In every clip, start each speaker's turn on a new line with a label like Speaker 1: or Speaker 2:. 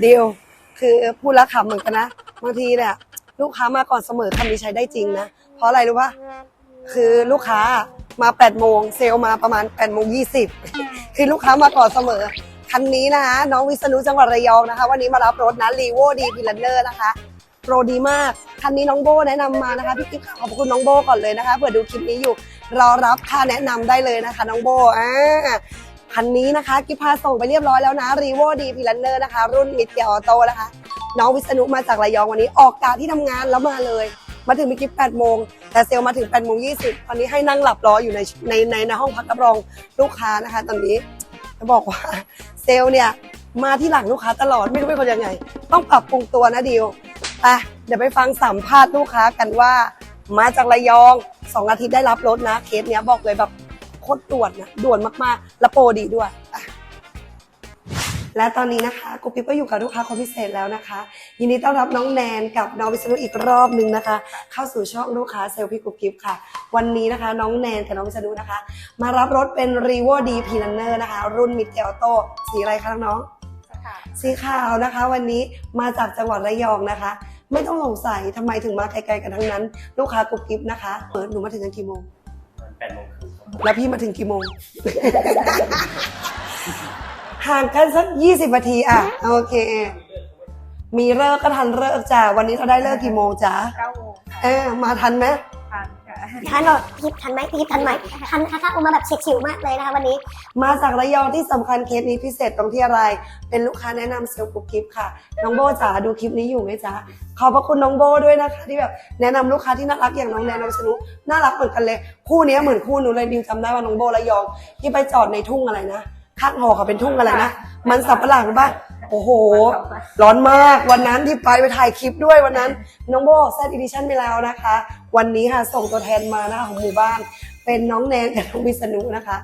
Speaker 1: เดียวคือพูดแล้วขำเหมือนกันนะบางทีเนี่ยลูกค้ามาก่อนเสมอคำนี้ใช้ได้จริงนะ เพราะอะไรรู้ปะคือลูกค้ามา8โมงเซลมาประมาณ8โมง20 คือลูกค้ามาก่อนเสมอ คันนี้นะคะน้องวิษณุจังหวัดระยองนะคะ วันนี้มารับรถนะรีโวดีพิลเนอร์นะคะโปรดีมาก คันนี้น้องโบแนะนำมานะคะพี่กิ๊ฟขอบคุณน้องโบก่อนเลยนะคะเผื่อดูคลิปนี้อยู่ รอรับค่าแนะนำได้เลยนะคะ น้องโบอ่า คันนี้นะคะกิฟพาส่งไปเรียบร้อยแล้วนะรีโวดีพิลันเนอร์นะคะ รุ่นมิดเกียร์ออโต้นะคะ น้องวิษณุมาจากระยองวันนี้ออกจากที่ทำงานแล้วมาเลย มาถึงมิกิฟ8โมง แต่เซลมาถึง8โมง20 ตอนนี้ให้นั่งหลับรออยู่ในในในในห้องพักรับรองลูกค้านะคะ ตอนนี้จะบอกว่าเซลเนี่ยมาที่หลังลูกค้าตลอดไม่รู้เป็นคนยังไง ต้องปรับปรุงตัวนะดิวไปเดี๋ยวไปฟังสัมภาษณ์ลูกค้ากันว่า มาจากระยองสองอาทิตย์ได้รับรถนะเคสเนี้ยบอกเลยแบบ ตรด่วนนะด่วนมากๆ และโปรดีด้วยอะและตอนนี้นะคะกุ๊กกิ๊บก็อยู่กับลูกค้าคนพิเศษแล้วนะคะ ยินดีต้อนรับน้องแนนกับน้องวิศนุอีกรอบหนึ่งนะคะ เข้าสู่ช่องลูกค้าเซลฟี่กุ๊กกิ๊บค่ะ วันนี้นะคะ น้องแนนกับน้องวิศนุนะคะ มารับรถเป็น r e v o d p l a n n e r นะคะ รุ่นมิดเ l ลโตสีอะไรคะน้องๆ
Speaker 2: ค่ะ
Speaker 1: สีขาวนะคะ วันนี้มาจากจังหวัดระยองนะคะ ไม่ต้องสงสัยทำไมถึงมาไกลๆกันทั้งนั้น ลูกค้ากรุ๊ปกิ๊บนะคะเปิดหนูมาถึงกันกี่โมง
Speaker 3: แปดโมงครึ่งครับ
Speaker 1: แล้วพี่มาถึงกี่โมง ห่างกันสักยี่สิบนาทีอะ โอเค มีเลิกก็ทันเลิกจ้ะวันนี้เราได้เลิกกี่โมงจ๊ะ
Speaker 2: เก้าโมงค่ะ
Speaker 1: เออมาทันไหม
Speaker 2: ทานค่ะ
Speaker 4: ทันหรอพี่ทิพย์ทันไหมพี่ทิพย์ทันไหมทันนะคะถ้าอุ้มมาแบบเฉียดฉิวมากเลยนะคะวันนี้
Speaker 1: มาจากระยองที่สำคัญเคสนี้พิเศษตรงที่อะไร เป็นลูกค้าแนะนำเซลล์กรุ๊ปกิ๊บค่ะ น้องโบจ๋าดูคลิปนี้อยู่ไหมจ๊ะ ขอบพระคุณน้องโบด้วยนะคะ ที่แบบแนะนำลูกค้าที่น่ารักอย่างน้องแนนน้องสนุน่ารักเหมือนกันเลย คู่นี้เหมือนคู่หนูเลยดิวจำได้ว่าน้องโบระยอง ที่ไปจอดในทุ่งอะไรนะข้างหอเขาเป็นทุ่งอะไรนะมันสับปะหลังป่ะโอ้โห ร้อนมากวันนั้นที่ไปไปถ่ายคลิปด้วยวันนั้น น้องโบแซดอีดิชั่นไปแล้วนะคะ วันนี้ค่ะส่งตัวแทนมานะคะของหมู่บ้าน เป็นน้องแนนกับน้องวิษณุนะคะ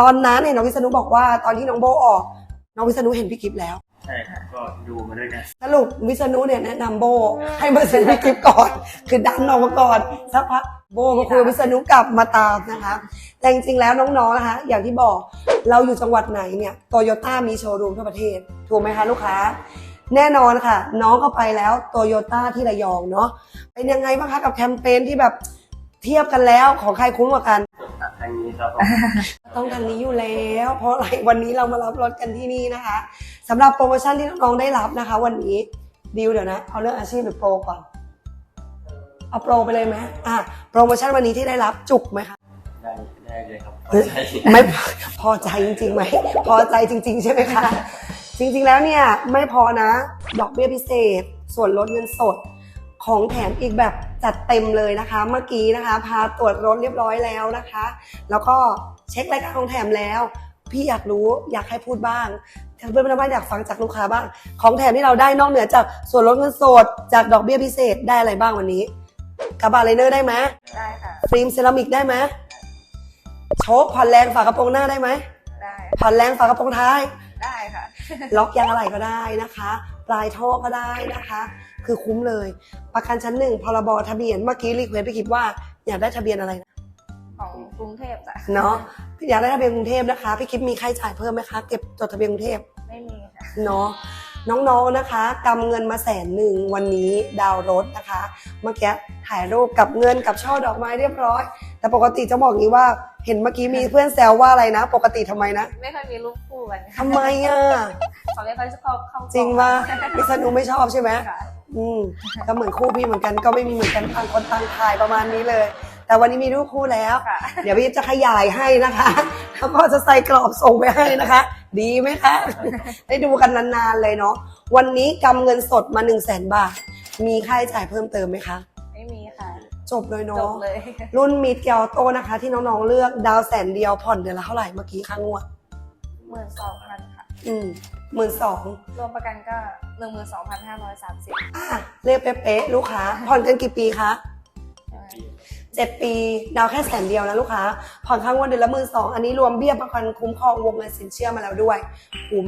Speaker 1: ตอนนั้นเนี่ยน้องวิษณุบอกว่าตอนที่น้องโบออก น้องวิษณุเห็นพี่กิฟแล้ว
Speaker 3: ใช่ครับก็ดูมาด้วยกัน
Speaker 1: สรุปวิษณุเนี่ยแนะนำโบ ให้มาเซ็นพี่กิฟก่อน คือดันออกมาก่อนสักพักโบมาคุยกับวิษณุกลับมาตามนะคะ แต่จริงๆแล้วน้องๆนะคะอย่างที่บอกเราอยู่จังหวัดไหนเนี่ยโตโยต้ามีโชว์รูมทั่วประเทศ ถูกไหมคะลูกค้า แน่นอนค่ะ น้องก็ไปแล้วโตโยต้าที่ระยองเนาะเป็นยังไงบ้างคะกับแคมเปญที่แบบเทียบกันแล้วของใครคุ้มกว่ากัน
Speaker 3: ทางนี้ ครับผม
Speaker 1: ต้องทางนี้อยู่แล้ว เพราะอะไรวันนี้เรามารับรถกันที่นี่นะคะสำหรับโปรโมชั่นที่น้องๆได้รับนะคะ วันนี้ดิวเดี๋ยวนะ เอาเรื่องอาชีพหรือโปรก่อน เอาโปรไปเลยไหมอะโปรโมชั่นวันนี้ที่ได้รับจุกไหมคะ
Speaker 3: ได้ได้เลยครับ
Speaker 1: เฮ้ย
Speaker 3: ใช่
Speaker 1: ไม่พอใจจริงๆไหมพอใจจริง ๆ ใช่ไหมคะจริงๆแล้วเนี่ยไม่พอนะ ดอกเบี้ยพิเศษ ส่วนลดเงินสด ของแถมอีกแบบจัดเต็มเลยนะคะ เมื่อกี้นะคะ พาตรวจรถเรียบร้อยแล้วนะคะ แล้วก็เช็ครายการของแถมแล้ว พี่อยากรู้อยากให้พูดบ้างเพื่อนๆบ้านอยากฟังจากลูกค้าบ้าง ของแถมที่เราได้นอกเหนือจากส่วนลดเงินสดจากดอกเบี้ยพิเศษได้อะไรบ้างวันนี้กระบะไลเนอร์ได้ไหม
Speaker 2: ได้ค่ะ
Speaker 1: ฟิล์มเซรามิกได้ไหมโชคผ่อนแรงฝากระโปรงหน้าได้ไหม
Speaker 2: ได้
Speaker 1: ผ่อนแรงฝากระโปรงท้าย
Speaker 2: ได้ค่ะ
Speaker 1: ล็อกยางอะไรก็ได้นะคะ ปลายท่อก็ได้นะคะ คือคุ้มเลย ประกันชั้นหนึ่งพรบทะเบียนเมื่อกี้รีเควสไปคิดว่าอยากได้ทะเบียนอะไรนะ
Speaker 2: ของกรุงเทพจ้ะ
Speaker 1: เนาะอยากได้ทะเบียนกรุงเทพนะคะ พี่คิดมีค่าใช้จ่ายเพิ่มไหมคะเก็บจดทะเบียนกรุงเทพ
Speaker 2: ไม่มีค่ะ
Speaker 1: เนาะน้องๆนะคะกำเงินมาแสนหนึ่งวันนี้ดาวน์รถนะคะ เมื่อกี้ถ่ายรูปกับเงินกับช่อดอกไม้เรียบร้อย แต่ปกติจะบอกงี้ว่าเห็นเมื่อกี้มีเพื่อนแซวว่าอะไรนะ ปกติทำไมนะ
Speaker 2: ไม่ค่อยมีรูปคู่กัน
Speaker 1: ทำไมอะ
Speaker 2: เขาไม่ค่อยชอบเข้าก
Speaker 1: จริงว่าพิษณุไม่ชอบใช่ไหม
Speaker 2: ค่ะ
Speaker 1: อืมก็เหมือนคู่พี่เหมือนกันก็ไม่มีเหมือนกันต่างคนต่างถ่ายประมาณนี้เลย แต่วันนี้มีรูปคู่แล้ว
Speaker 2: ค่ะ
Speaker 1: เดี๋ยวพี่จะขยายให้นะคะแล้วก็จะใส่กรอบส่งไปให้นะคะ ดีไหมคะ ได้ดูกันนานๆเลยเนาะวันนี้กำเงินสดมา1นึ่งแสนบาท มีค่าใช้จ่ายเพิ่มเติมไหมคะ
Speaker 2: ไม่มีค่ะ
Speaker 1: จบเลย
Speaker 2: จ
Speaker 1: เนาะ
Speaker 2: บเลย
Speaker 1: รุ่นมิดเกียวโตนะคะ ที่น้องๆเลือกดาวแสนเดียวผ่อนเดือนละเท่าไหร่เมื่อกี้ค่างวด
Speaker 2: หมื่นสองพันค่ะ
Speaker 1: อืมหมื่นสอง
Speaker 2: รวมประกันก็ หนึ่งหมื่นสองพันห้าร้อยสามสิบ
Speaker 1: อะเลขเป๊ะๆลูกค้าผ่อนกันกี่ปีคะเจ็ดปีดาวแค่แสนเดียวนะลูกค้าผ่อนข้างวันเดือนละหมื่นสองอันนี้รวมเบี้ยประกันคุ้มครองวงเงินสินเชื่อมาแล้วด้วย คุ้ม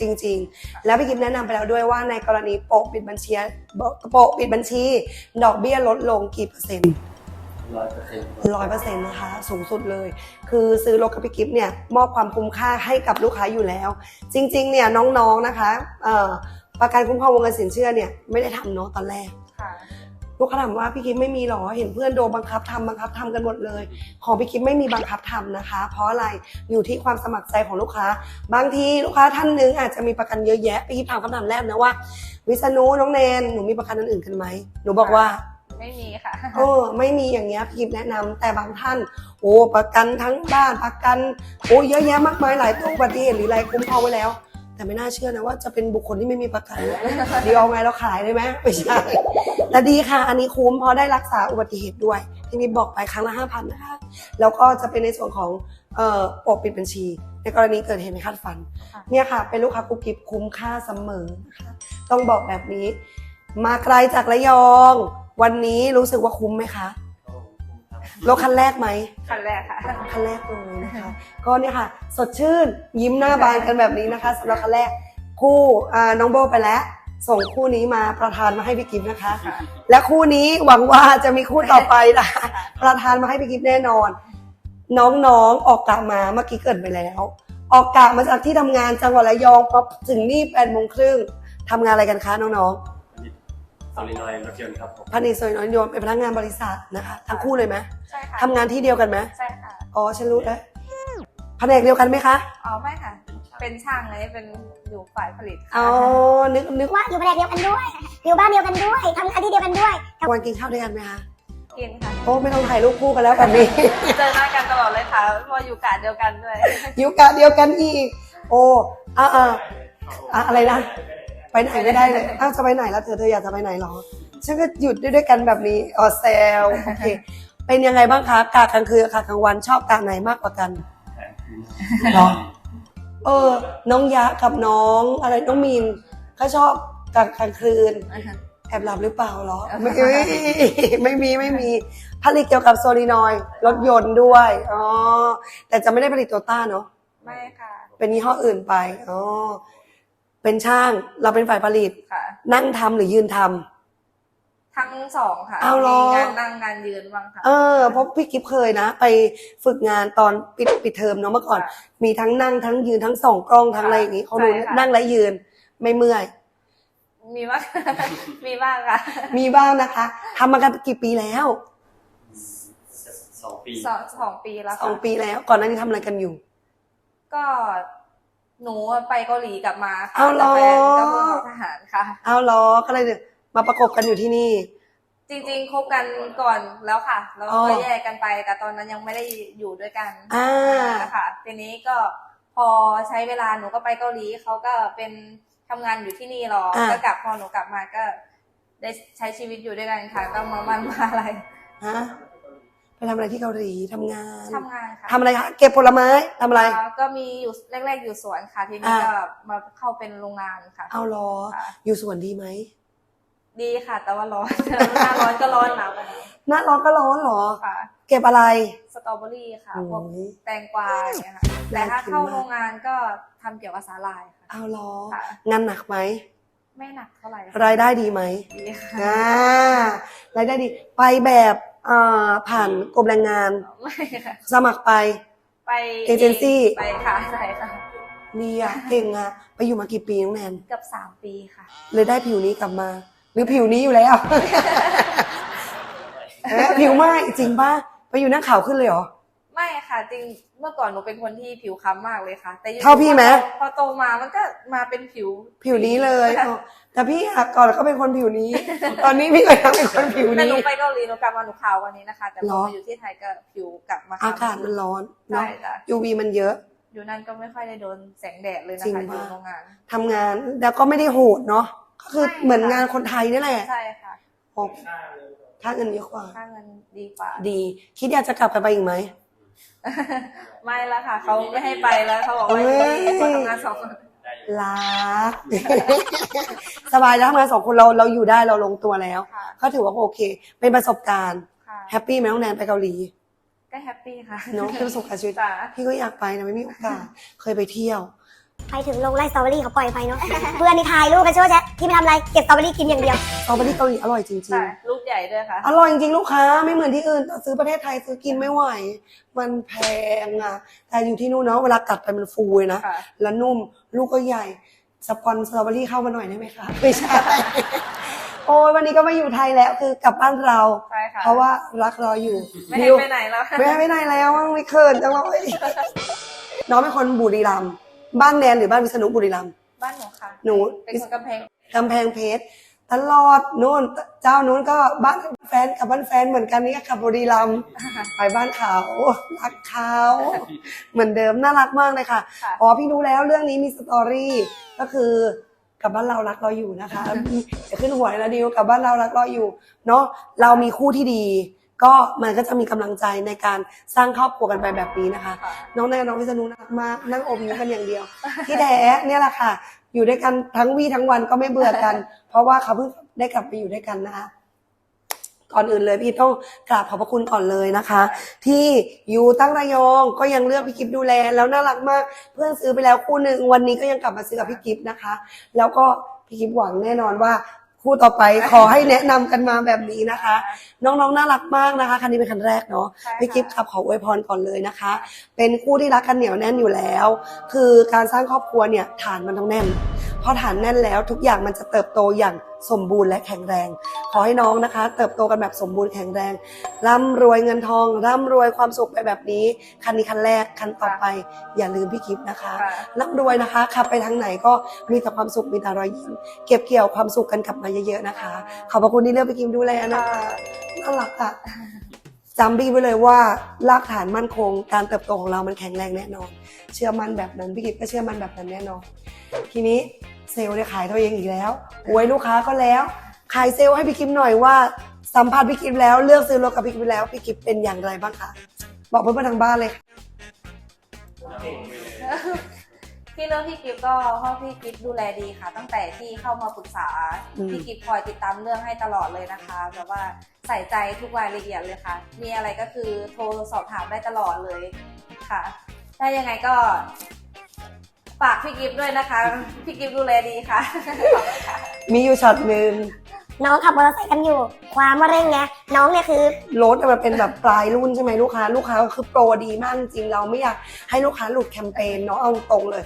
Speaker 1: จริง ๆ แล้วพี่กิฟแนะนำไปแล้วด้วยว่าในกรณีโปะปิดบัญชีโปะปิดบัญชี ดอกเบี้ยลดลงกี่เปอร์เซ็นต์
Speaker 3: ร้อยเปอร์เซ็นต์
Speaker 1: ร้อยเปอร์เซ็นต์นะคะสูงสุดเลย คือซื้อรถกับพี่กิฟเนี่ยมอบความคุ้มค่าให้กับลูกค้าอยู่แล้ว จริง ๆ เนี่ยน้องๆนะคะเอ่อ ประกันคุ้มครองวงเงินสินเชื่อเนี่ยไม่ได้ทำเนาะตอนแรก
Speaker 2: ค่ะ
Speaker 1: ลูกค้าถามว่าพี่คิดไม่มีหรอเห็นเพื่อนโดนบังคับทำบังคับทำกันหมดเลย ของพี่คิดไม่มีบังคับทำนะคะ เพราะอะไรอยู่ที่ความสมัครใจของลูกค้า บางทีลูกค้าท่านหนึงอาจจะมีประกันเยอะแยะพี่คิดถามคำถามแรกนะว่า วิษณุน้องแนนหนูมีประกันอันอื่นกันไหมหนูบอกว่า
Speaker 2: ไม่มีค่ะ
Speaker 1: เออไม่มีอย่างเงี้ยพี่กิฟแนะนำแต่บางท่าน โอ้ประกันทั้งบ้านประกัน โอ้เยอะแยะมากมายหลายตัวอุบัติเหตุหรืออะไรคุ้มครองไว้แล้ว แต่ไม่น่าเชื่อนะว่าจะเป็นบุคคลที่ไม่มีประกันเดียวเอาไงเราขายได้ไหมไม่ใช่แต่ดีค่ะ อันนี้คุ้มเพราะได้รักษาอุบัติเหตุด้วย ที่นี่บอกไปครั้งละห้าพันนะคะ แล้วก็จะเป็นในส่วนของเอ่อปกปิดบัญชี ในกรณีเกิดเหตุไม่คาดฝัน
Speaker 2: ค่ะ
Speaker 1: เนี่ยค่ะ เป็นลูกค้ากุ๊กกิ๊บคุ้มค่าเสมอนะคะต้องบอกแบบนี้ มาไกลจากระยอง วันนี้รู้สึกว่าคุ้มไหมคะ
Speaker 3: ก็คุ้มค รับ
Speaker 1: รถคันแรกไหม
Speaker 2: คันแรกค่ะ
Speaker 1: คันแรกเลยนะคะก็เนี่ยค่ะ สดชื่นยิ้มหน้าบานกันแบบนี้นะคะสำหรับคันแรกคู่อ่าน้องโบไปแล้ว ส่งคู่นี้มาประธานมาให้พี่กิฟต์นะคะ
Speaker 2: ค่ะ
Speaker 1: และคู่นี้หวังว่าจะมีคู่ต่อไปนะคะประธานมาให้พี่กิฟต์แน่นอน น้องๆออกกะมาเมื่อกี้เกริดไปแล้ว ออกกะมาจากที่ทำงานจังหวัดระยองพอถึงนี่แปดโมงครึ่งทำงานอะไรกันคะน้องๆ
Speaker 3: ผลิต โซลินอยด์รถยนต์ครับผม
Speaker 1: พันิสวยน้อยโยมเป็นพนักงานบริษัทนะคะทั้งคู่เลยไหม
Speaker 2: ใช่ค่ะ
Speaker 1: ทำงานที่เดียวกันไหม
Speaker 2: ใช่ค่ะ
Speaker 1: อ๋อฉันรู้แล้วแผนกเดียวกันไหมคะ
Speaker 2: อ๋อไม่ค่ะ เป็นช่างเลยเป็นอยู่ฝ่ายผลิตค่ะ
Speaker 1: อ๋อนึกนึกว่า
Speaker 4: ว่าอยู่แผนกเดียวกันด้วย อยู่บ้านเดียวกันด้วยทำงานที่เดียวกันด้วย
Speaker 1: วันกินข้าวด้วยกันไหมคะ
Speaker 2: กินค่ะ
Speaker 1: โอ้ไม่ต้องถ่ายรูปคู่กันแล้วแบบนี้
Speaker 2: เจอหน้ากันตลอดเลยค่ะเพราะอยู่กะเดียวกันด้วย
Speaker 1: อยู่กะเดียวกันอีก โอ้อ่าอ่าอะอะไรนะ ไปไหนไม่ได้เลยอ้าวจะไปไหนแล้วเธอเธออยากจะไปไหนหรอฉันก็หยุดด้วยด้วยกันแบบนี้อ๋อแซวโอเค เป็นยังไงบ้างคะกะกลางคืนกับกะกลางวันชอบกะไหนมากกว่ากัน
Speaker 3: แทนคืน
Speaker 1: เหรอเออ น้องยะกับน้อง อะไรน้องมีนเขาชอบกลางกลางคืนแอบหลับหรือเปล่าเหรอไม่ไม่ไม่มีไม่มีผลิตเกี่ยวกับโซลินอยด์รถยนต์ด้วยอ๋อแต่จะไม่ได้ผลิตโตต้าเนาะ
Speaker 2: ไม่ค่ะ
Speaker 1: เป็นยี่ห้ออื่นไปอ๋อ เป็นช่างเราเป็นฝ่ายผลิต
Speaker 2: ค่ะ
Speaker 1: นั่งทำหรือยืนทำ
Speaker 2: ทั้งสองค่ะ
Speaker 1: เอาเหรอ
Speaker 2: มีงานนั่งงานยืนบ้างค่ะ
Speaker 1: เออเพราะพี่กิฟเคยนะ ไปฝึกงานตอนปิดปิดเทอมเนาะเมื่อก่อน
Speaker 2: ค่ะ
Speaker 1: มีทั้งนั่งทั้งยืนทั้งส่องกล้องทั้งอะไรอย่างนี้เขาดู
Speaker 2: ใช่ค่ะ
Speaker 1: นั่งและยืน ไม่เมื่อย
Speaker 2: มีบ้าง มีบ้างค่ะ
Speaker 1: มีบ้างนะคะทำมากันกี่ปีแล้ว
Speaker 3: สองปี
Speaker 2: สองสองปีแล้ว
Speaker 1: ส
Speaker 2: ค่ะ
Speaker 1: องปีแล้ว ก่อนหน้านี้ทำอะไรกันอยู่
Speaker 2: ก็ หนูไปเกาหลีกลับมาค่ะ
Speaker 1: เอาเหรอ
Speaker 2: แต่แฟนก็เพิ่งออกทหารค่ะ
Speaker 1: เอาเหรอก็เลยเนี่ยมาประกบกันอยู่ที่นี่
Speaker 2: จริงๆคบกันก่อนแล้วค่ะแล้ว
Speaker 1: อ๋
Speaker 2: ก็
Speaker 1: อ
Speaker 2: แยกกันไป แต่ตอนนั้นยังไม่ได้อยู่ด้วยกัน
Speaker 1: อ่า
Speaker 2: ค่ะทีนี้ก็พอใช้เวลาหนูก็ไปเกาหลีเขาก็เป็นทำงานอยู่ที่นี่รออาก็กลับพอหนูกลับมาก็ ได้ใช้ชีวิตอยู่ด้วยกันค่ะ ก็มามันมาอะไร
Speaker 1: ฮะไป ทำอะไรที่เกาหลีทำงาน
Speaker 2: ทำงานค่ะ
Speaker 1: ทำอะไรคะเก็บผลไม้ทำอะไร
Speaker 2: อ่าก็มีอยู่แรก ๆ อยู่สวนค่ะ ทีนี้
Speaker 1: อ่า
Speaker 2: ก็มาเข้าเป็นโรงงานค่ะ
Speaker 1: เอาเหรอ
Speaker 2: ค่ะ
Speaker 1: อยู่สวนดีไหม
Speaker 2: ดีค่ะ แต่ว่าร้อน หน้าร้อนก็ร้อนหนาวกันนี้
Speaker 1: หน้าร้อนก็ร้อนเหรอ
Speaker 2: ค่ะ
Speaker 1: เก็บอะไร
Speaker 2: สตรอเบอรี่ค่ะ
Speaker 1: โอ้ย
Speaker 2: พวกแตงกวาอย่างเงี้ยค่ะแต่ถ้าเข้าโรงงานก็ทำเกี่ยวกับสาหร่ายค่ะ
Speaker 1: เอาเหรอ
Speaker 2: ค่ะ
Speaker 1: งานหนักไหม
Speaker 2: ไม่หนักเท่าไหร่
Speaker 1: รายได้ดีไหม
Speaker 2: ดีค่ะ
Speaker 1: อ่ารายได้ดี ไปแบบอ่าผ่านกรมแรงงาน
Speaker 2: ไม่ค่ะ
Speaker 1: สมัครไป
Speaker 2: ไป
Speaker 1: เอเจนซี่
Speaker 2: ไปค่ะใช่ค่ะ
Speaker 1: ดีอะเก่งอะไปอยู่มากี่ปีน้องแนน
Speaker 2: เกือบสามปีค่ะ
Speaker 1: เลยได้ผิวนี้กลับมา หรือผิวนี้อยู่แล้ว เอ๊ะผิวไหม้จริงป่ะไปอยู่หน้าขาวขึ้นเลยเหรอ
Speaker 2: ไม่ค่ะ จริงเมื่อก่อนหนูเป็นคนที่ผิวคล้ำมากเลยค่ะ แต่อยู่
Speaker 1: เท่าพี่ไหม
Speaker 2: พอโตมามันก็มาเป็นผิว
Speaker 1: ผิวนี้เลยอ๋อแต่พี่อะก่อนก็เป็นคนผิวนี้ ตอนนี้พี่ก็ยังเป็นคนผิว
Speaker 2: แต่ห
Speaker 1: นี้
Speaker 2: นูไปเกาหลีหนูกลับมาหนูขาวกวันนี้นะคะ แต่พ
Speaker 1: เหร
Speaker 2: อ
Speaker 1: อ
Speaker 2: มาอยู่ที่ไทยก็ผิวกลับมา
Speaker 1: อากาศมันร้อน
Speaker 2: ใช่
Speaker 1: เนาะ
Speaker 2: จ้ะ
Speaker 1: UV มันเยอะ
Speaker 2: อยู่นั่นก็ไม่ค่อยได้โดนแสงแดดเลยนะ
Speaker 1: จริง
Speaker 2: คะอ
Speaker 1: ปะ
Speaker 2: ยู่โรงงาน
Speaker 1: ทำงานแล้วก็ไม่ได้โหดเนาะก็คือ
Speaker 2: ใช่ค่ะ
Speaker 1: เหมือนงานคนไทยนี่แหละ
Speaker 2: ใช่ค่ะ
Speaker 1: อ๋อค่าเงินเยอะกว่า
Speaker 2: ค่าเงินดีกว่า
Speaker 1: ดี คิดอยากจะกลับกันไปอีกไหม
Speaker 2: ไม่แล้วค่ะ เขาไม่ให้ไปแล้วเขาบอกว่า
Speaker 1: เอ้ย
Speaker 2: อยู่คนทำงานสองคน
Speaker 3: ได้อยู่
Speaker 1: รัก สบายแล้วทำงานสองคนเราเราอยู่ได้เราลงตัวแล้ว
Speaker 2: ค่ะ
Speaker 1: ก็ถือว่าโอเค เป็นประสบการณ์
Speaker 2: ค่ะ
Speaker 1: แฮปปี้ไหมน้องแนนไปเกาหลี
Speaker 2: ก็แฮปปี้ค่ะ
Speaker 1: เนาะเป็นประสบการณ์ชีวิต
Speaker 2: จ้ะ
Speaker 1: พี่ก็อยากไปนะไม่มีโอกาสเคยไปเที่ยว
Speaker 4: ไปถึงลงไล่สตรอเบอรี่เขาปล่อยไปเนาะ เพื่อนนี่ถ่ายรูปกันใช่ไหมแจ๊คที่ไม่ทำอะไรเก็บสตรอเบอรี่กินอย่างเดียว
Speaker 1: สตรอเบอรี่เกาหลีอร่อยจริง
Speaker 2: ใช่ลูกใหญ่ด้วยค่ะ
Speaker 1: ๆ อร่อยจริงๆลูกค้าไม่เหมือนที่อื่นแต่ซื้อประเทศไทยซื้อกินไม่ไหว มันแพงอะแต่อยู่ที่นู่นเนาะเวลากัดไปมันฟูเลยนะ
Speaker 2: ค่ะ
Speaker 1: แล้วนุ่มลูกก็ใหญ่ สปอนสตรอเบอรี่เข้ามาหน่อยได้ไหมคะไม่ใช่ โอ้ยวันนี้ก็มาอยู่ไทยแล้วคือกลับบ้านเรา
Speaker 2: ใช่ค่ะ
Speaker 1: เพราะว่ารักรออยู่
Speaker 2: ไม่ให้
Speaker 1: ดิว
Speaker 2: ไปไหนแล้ว
Speaker 1: ไม่ให้ไปไหนแล้วอะไม่เขินจังเลย น้องเป็นคนบุรีรัมย์ บ้านแนนหรือบ้านวิษณุบุรีรัมย์
Speaker 2: บ้านหนูค่ะ
Speaker 1: หนู
Speaker 2: เป็นคนกำแพง
Speaker 1: กำแพงเพชรตลอดนู่นเจ้านู้นก็บ้านแฟนกับบ้านแฟนเหมือนกันนี่ก็ขับบุรีรัมย์ไปบ้านเขารักเขาเหมือนเดิมน่ารักมากเลยค่ะ
Speaker 2: ค่ะ
Speaker 1: อ๋อพี่รู้แล้วเรื่องนี้มีสตอรี่ก็คือกับบ้านเรารักเราอยู่นะคะจะขึ้นหัวเลยนะดิวกับบ้านเรารักเราอยู่ เนาะเรามีคู่ที่ดี ก็มันก็จะมีกำลังใจในการสร้างครอบครัวกันไปแบบนี้นะคะ
Speaker 2: ค่ะ
Speaker 1: น้องแนนน้องพิษณุน่ารักมากนั่งอมยิ้มกันอย่างเดียว ที่แท้เนี่ยแหละค่ะ อยู่ด้วยกันทั้งวี่ทั้งวันก็ไม่เบื่อกัน เพราะว่าเขาเพิ่งได้กลับไปอยู่ด้วยกันนะคะก่อนอื่นเลยพี่ต้องกราบขอบพระคุณก่อนเลยนะคะ ที่อยู่ตั้งระยองก็ยังเลือกพี่กิฟดูแลแล้วน่ารักมาก เพื่อนซื้อไปแล้วคู่หนึ่งวันนี้ก็ยังกลับมาซื้อกับพี่กิฟนะคะ แล้วก็พี่กิฟหวังแน่นอนว่า คู่ต่อไปขอให้แนะนำกันมาแบบนี้นะคะ น้องๆน่ารักมากนะคะคันนี้เป็นคันแรกเนาะ
Speaker 2: ใช่ค่ะ
Speaker 1: พี่กิฟครับขออวยพรก่อนเลยนะคะ เป็นคู่ที่รักกันเหนียวแน่นอยู่แล้ว คือการสร้างครอบครัวเนี่ยฐานมันต้องแน่นพอฐานแน่นแล้วทุกอย่างมันจะเติบโตอย่าง สมบูรณ์และแข็งแรง ขอให้น้องนะคะ เติบโตกันแบบสมบูรณ์แข็งแรงร่ำรวยเงินทองร่ำรวยความสุขไปแบบนี้คันนี้คันแรกคันต่อไป อย่าลืมพี่กิฟนะคะ
Speaker 2: ค่ะ
Speaker 1: ร่ำรวยนะคะขับไปทางไหนก็มีแต่ความสุขมีแต่รอยยิ้มเก็บเกี่ยวความสุขกันกลับมาเยอะๆนะคะ ขอบพระคุณที่เลือกพี่กิฟดูแลนะคะน่ารักอะจำพี่ไว้เลยว่ารากฐานมั่นคง การเติบโตของเรามันแข็งแรงแน่นอน เชื่อมั่นแบบนั้นพี่กิฟก็เชื่อมั่นแบบนั้นแน่นอน ทีนี้ เซลล์เนี่ยขายตัวเองอีกแล้วอวยลูกค้าก็แล้ว ขายเซลล์ให้พี่กิฟหน่อยว่า สัมภาษณ์พี่กิฟแล้วเลือกซื้อรถกับพี่กิฟแล้วพี่กิฟเป็นอย่างไรบ้างคะบอกเพื่อนๆทางบ้านเลยค่ะ
Speaker 2: ที่เลือกพี่กิฟก็เพราะพี่กิฟดูแลดีค่ะ ตั้งแต่ที่เข้ามาปรึกษา
Speaker 1: อืม
Speaker 2: พี่กิฟคอยติดตามเรื่องให้ตลอดเลยนะคะแบบว่าใส่ใจทุกรายละเอียดเลยค่ะ มีอะไรก็คือโทรสอบถามได้ตลอดเลยค่ะ ถ้ายังไงก็ ฝากพี่กิฟด้วยนะคะ พี่กิฟดูแลดีค่ะ
Speaker 1: มีอยู่ช็อตหนึ่ง
Speaker 4: น้องขับมอเตอร์ไซค์กันอยู่ ความว่าเร่งไงน้องเนี่ยคือ
Speaker 1: รถมันเป็นแบบปลายรุ่นใช่ไหมลูกค้า ลูกค้าก็คือโปรดีมากจริงเราไม่อยากให้ลูกค้าหลุดแคมเปญเนาะเอาตรงเลย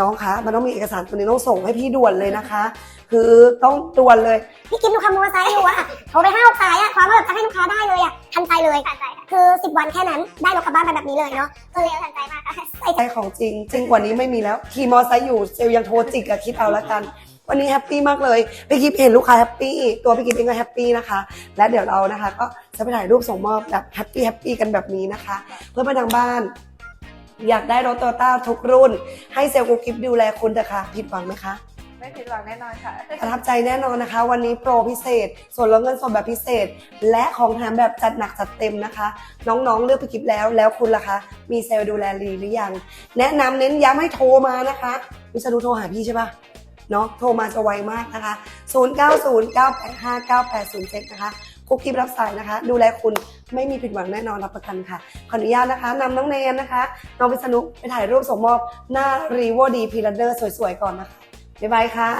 Speaker 1: น้องคะมันต้องมีเอกสารตัวนี้ต้องส่งให้พี่ด่วนเลยนะคะ คือต้องด่วนเลย
Speaker 4: พี่กิฟดูขับมอเตอร์ไซค์อยู่อะโทรไปห้าหกสายอะความว่าแบบจะให้ลูกค้าได้เลยอะทันใจเลยทันใจ คือสิบวันแค่นั้นได้รถกลับบ้านไปแบบนี้เลยเนาะก็เลยทันใจมากใส่
Speaker 1: ใช้ของจริง จริงกว่านี้ไม่มีแล้ว ขี่มอไซค์อยู่เซลลยังโทรจิกอะคิดเอาละกัน วันนี้แฮปปี้มากเลยพี่กิฟเห็นลูกค้าแฮปปี้ตัวพี่กิฟเองก็แฮปปี้นะคะ และเดี๋ยวเรานะคะ ก็จะไปถ่ายรูปส่งมอบแบบแฮปปี้แฮปปี้กันแบบนี้นะคะ เพื่อนๆทางบ้าน อยากได้รถโตโยต้าทุกรุ่น ให้เซลล์กุ๊กกิฟดูแลคุณเถอะค่ะผิดหวังไหมคะ
Speaker 2: ไม่ผิดหวังแน่นอนค่ะ
Speaker 1: ประทับใจแน่นอนนะคะ วันนี้โปรพิเศษ ส่วนลดเงินสดแบบพิเศษ และของแถมแบบจัดหนักจัดเต็มนะคะ น้องๆเลือกไปกิฟแล้วแล้วคุณล่ะคะ มีเซลล์ดูแลดีหรือยัง แนะนำเน้นย้ำให้โทรมานะคะวิชาดูโทรหาพี่ใช่ปะเนาะโทรมาจะไวมากนะคะ 0909859807 นะคะกุ๊กกิฟรับสายนะคะ ดูแลคุณไม่มีผิดหวังแน่นอนรับประกันค่ะ ขออนุญาตนะคะนำน้องเนนนะคะ น้องวิษณุไปถ่ายรูปส่งมอบหน้ารีโวดีพีรันเดอร์สวยๆ ก่อนนะคะ บ๊ายบายค่ะ